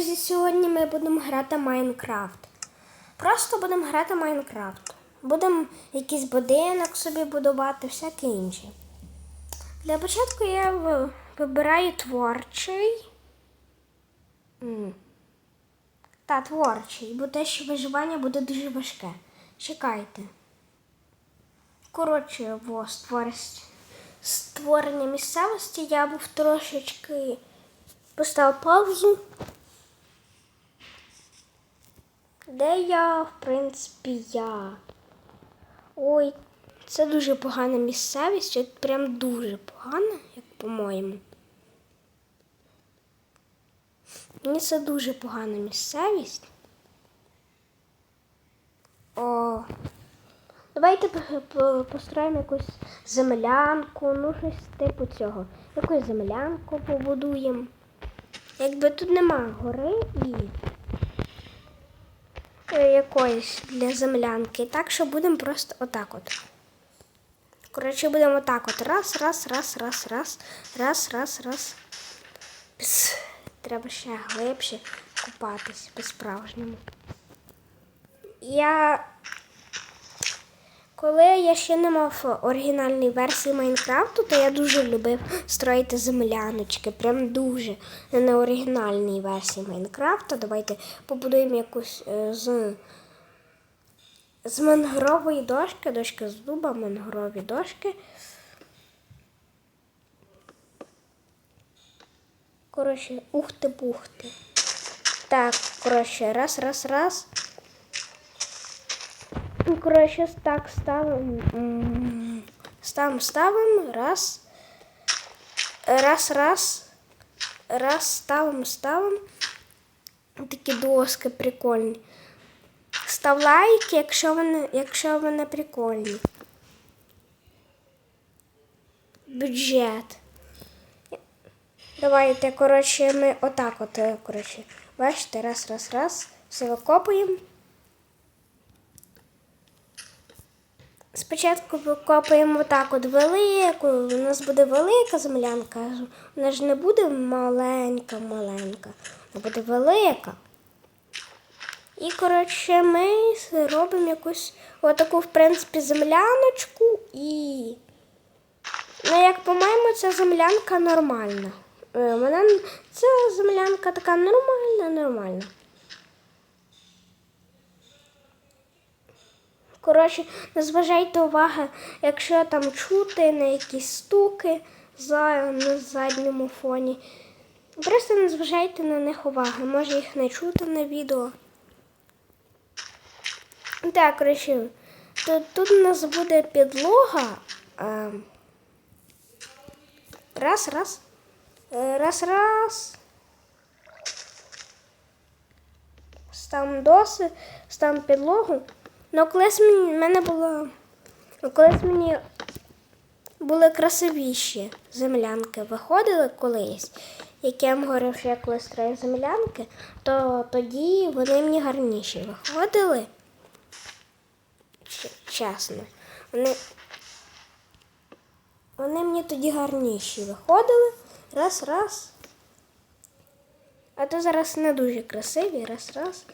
Друзі, сьогодні ми будемо грати Майнкрафт. Просто будемо грати Майнкрафт. Будемо якийсь будинок собі будувати, всяке інше. Для початку я вибираю творчий. Та, творчий, бо те, що виживання буде дуже важке. Чекайте. Коротше, во створення місцевості я був трошечки поставив паузу. Де я, в принципі, я. Ой, це дуже погана місцевість, от прям дуже погана, як по-моєму. Мені це дуже погана місцевість. О. Давайте по- по- построїмо якусь землянку, ну щось типу цього. Якусь землянку побудуємо. Якби тут нема гори і якоїсь для землянки. Так що будемо просто отак от. Коротше, будемо отак от. Раз, раз, раз, раз, раз, раз, раз, раз. Пс. Треба ще глибше купатись по-справжньому. Я коли я ще не мав оригінальної версії Майнкрафту, то я дуже любив строїти земляночки. Прям дуже. Не на оригінальній версії Майнкрафту. Давайте побудуємо якусь е, з, з мангрової дошки, дошки з дуба, мангрові дошки. Коротше, ухти-бухти. Так, коротше, раз, раз, раз. Ну, коротше, так ставимо. Ставимо, ставимо. Раз. Раз, раз. Раз, ставимо, ставимо. Такі доски прикольні. Став лайк, якщо вони, якщо вони прикольні. Бюджет. Давайте, коротше, ми отак от, е, коротше. Бачите, раз, раз, раз. Все викопуємо. Спочатку викопуємо отак от велику, у нас буде велика землянка, вона ж не буде маленька, маленька, вона буде велика. І, коротше, ми робимо якусь отаку, в принципі, земляночку і. Ну, як по-моєму, ця землянка нормальна. Е, Вона ця землянка така нормальна, нормальна. Коротше, не зважайте уваги, якщо там чути на якісь стуки за, на задньому фоні. Просто не зважайте на них уваги. Може їх не чути на відео. Так, коротше, тут, тут у нас буде підлога. Раз, раз. Е, Раз, раз. Ставимо доси, ставимо підлогу. Ну, колись мені, мене було. Ну, колись мені були красивіші землянки. Виходили колись. Як я вам говорив, що я колись строю землянки, то тоді вони мені гарніші виходили. Чесно. Вони, вони мені тоді гарніші виходили. Раз, раз. А то зараз не дуже красиві. Раз, раз.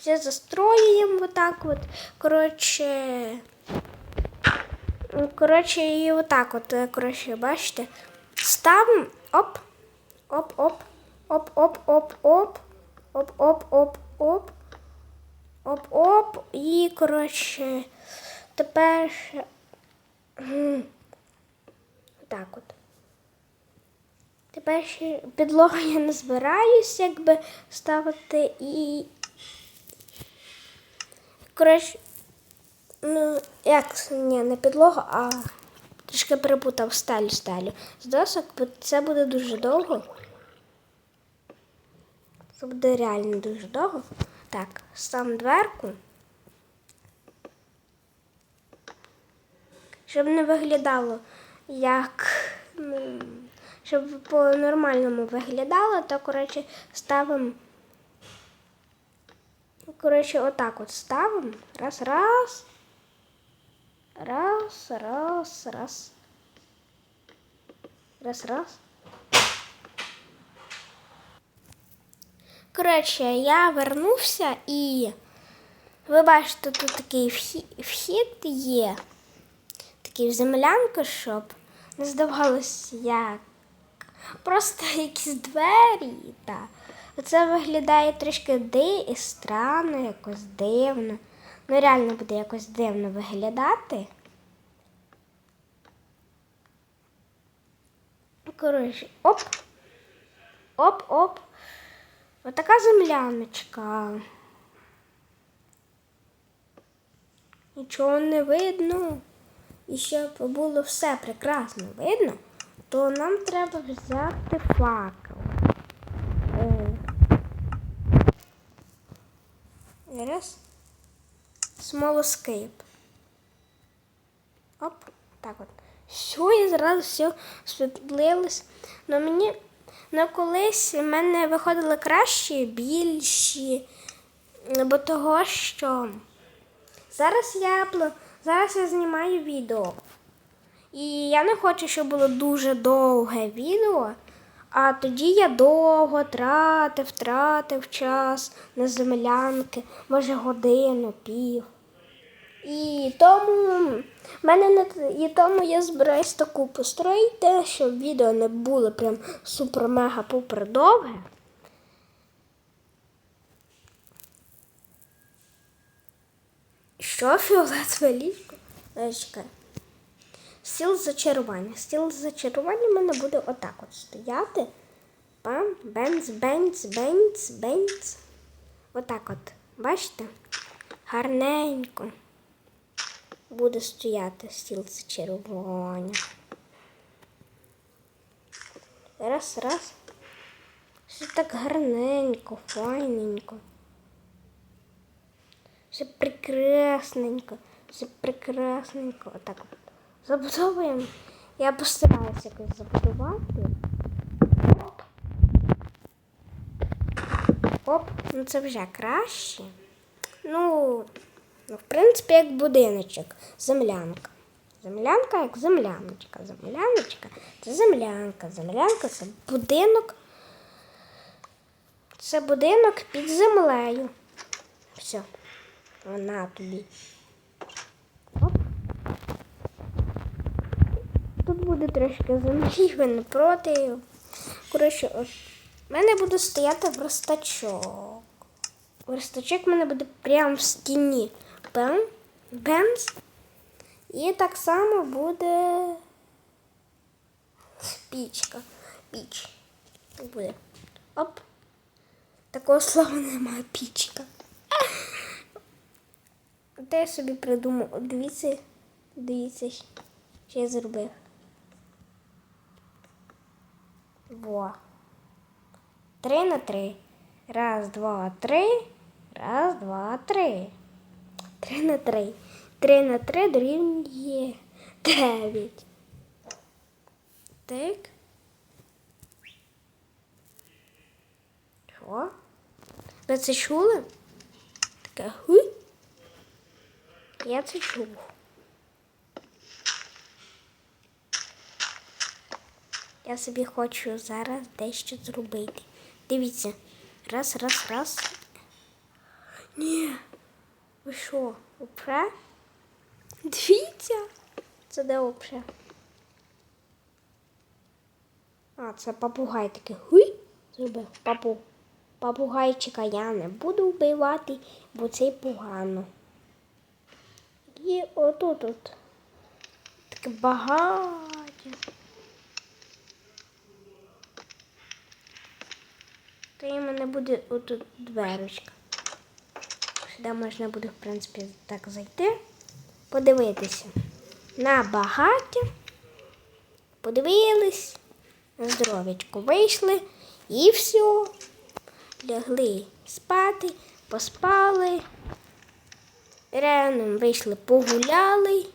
Все застроюємо отак от. Коротше. ну, Коротше, і отак от, е, коротше, бачите. Ставимо. Оп. Оп, оп. Оп, оп, оп, оп. Оп, оп, оп, оп. Оп, оп. І, коротше, тепер. ще- Так от. Тепер ще підлогу я не збираюсь, якби ставити і. Коротше, ну, як ні, не підлогу, а трішки перепутав стелю стелю. З досок, це буде дуже довго. Це буде реально дуже довго. Так, сам дверку. Щоб не виглядало як. м, Щоб по-нормальному виглядало, то, коротше, ставимо. Коротше, отак от ставимо. Раз, раз. Раз, раз, раз. Раз, раз. Коротше, я вернувся і ви бачите, тут такий вхід, є. Такий в землянку, щоб не здавалося як. Просто якісь двері. Та. Це виглядає трішки ди і странно, якось дивно. Ну, реально буде якось дивно виглядати. Коротше, оп. Оп-оп. Отака земляночка. Нічого не видно. І щоб було все прекрасно видно, то нам треба взяти факел. Раз. Смолоскип. Оп, так от. Все, і зразу все освітлилось. Но мені ну, колись в мене виходили кращі, більші, бо того, що зараз я зараз я знімаю відео. І я не хочу, щоб було дуже довге відео. А тоді я довго тратив, тратив час на землянки, може годину, пів. І тому мене не і тому я збираюсь таку построїти, щоб відео не було прям супер мега пупер довге. Що фіолетове ліжко? Чекай. Стіл зачарування. Стіл зачарування в мене буде отак от стояти. Пам, бенц, бенц, бенц, бенц. Отак от. Бачите? Гарненько буде стояти стіл зачарування. Раз, раз. Все так гарненько, файненько. Все прекрасненько, все прекрасненько. Отак от. Забудовуємо. Я постараюся якось забудувати. Оп. Оп, ну це вже краще. Ну, ну, в принципі, як будиночок. Землянка. Землянка як земляночка. Земляночка це землянка. Землянка це будинок. Це будинок під землею. Все. Вона тобі. Оп. Тут буде трошки землі, ви проти. Коротше, от, в мене буде стояти верстачок. Верстачок в мене буде прямо в стіні. Бем, бемс. І так само буде пічка. Піч. Буде. Оп. Такого слова немає пічка. Те я собі придумав. Дивіться, дивіться, що я зробив. Во. Три на три. Раз, два, три. Раз, два, три. Три на три. Три на три дорівнює дев'ять. Так. Що? Ви це чули? Таке хуй. Я це чув. Я собі хочу зараз дещо зробити. Дивіться. Раз, раз, раз. Ні. Ви що, опре? Дивіться. Це де опре? А, це попугай такий. Хуй. Зробив папу. Попугайчика я не буду вбивати, бо це погано. І отут от. Таке багато. То і мене буде отут дверочка. Сюди можна буде, в принципі, так зайти, подивитися на багаття. Подивились, здоров'ячко вийшли і все. Лягли спати, поспали. Рано вийшли, погуляли.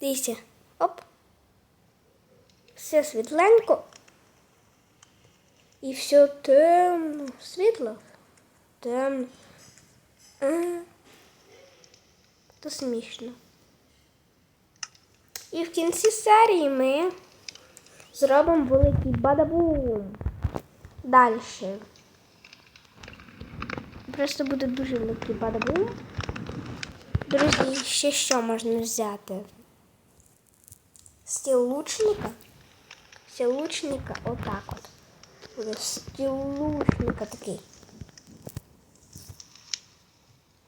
Дивіться, оп. Все світленько. І все темно. Світло. Темно. А. То смішно. І в кінці серії ми зробимо великий бадабум. Далі. Просто буде дуже великий бадабум. Друзі, ще що можна взяти? Стіл лучника. Стіл лучника отак от. Стіл лучника такий.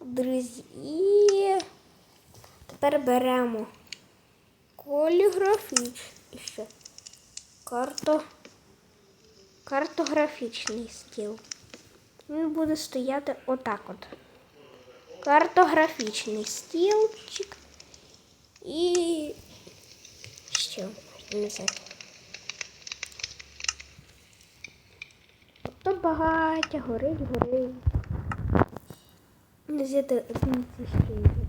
Друзі, і тепер беремо коліграфіч і що? Карто... Картографічний стіл. Він буде стояти отак от. Картографічний стілчик. І що можна взяти? Багаття, горить, горить. Не взяти одні ще. є.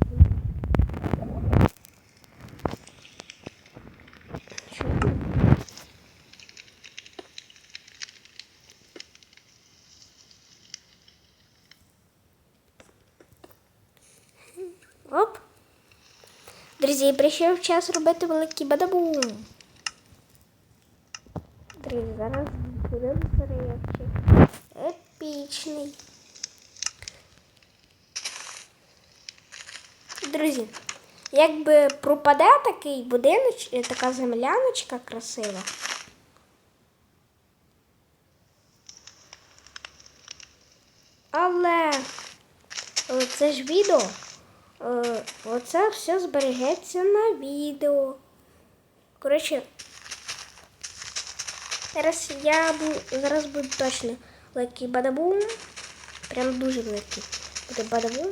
Оп. Друзі, прийшов час робити великий бадабум. Друзі, зараз буде взривчик. Епічний. Друзі, якби пропаде такий будинок, така земляночка красива. Але е, це ж відео. Е, Оце все збережеться на відео. Коротше, зараз я бу, зараз буде точно великий бадабум. Прям дуже великий. Буде бадабум.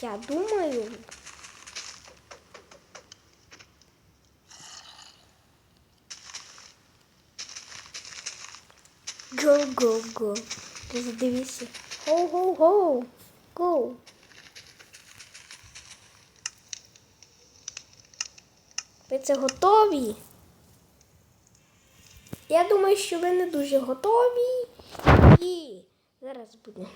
Я думаю. Go. Друзі, дивіться. Go. Go. Ви це готові? Я думаю, що ви не дуже готові. І зараз буде.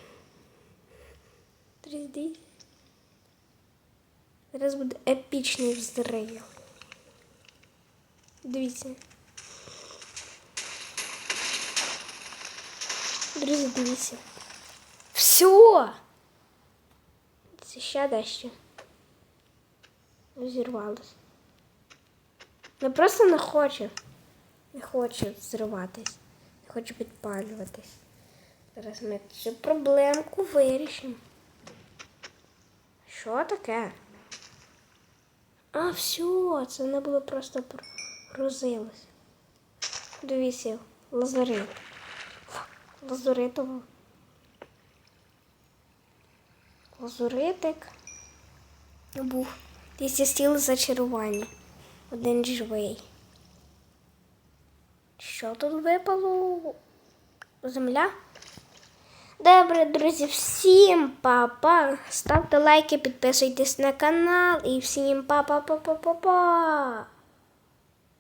Зараз буде епічний взрив. Дивіться. Друзі, дивіться. Все! Це ще дещо. Розірвалось. Я просто не хочу. Не хочу зриватись. Не хочу підпалюватись. Зараз ми цю проблемку вирішимо. Що таке? А, все, це не було просто прозилось. Дивіться, лазарит. Лазуритово. Лазуритик. Був. Дивіться, стіл зачарування. Один живий. Що тут випало? Земля? Добре, друзі, всім па-па. Ставте лайки, підписуйтесь на канал і всім па-па-па-па-па-па.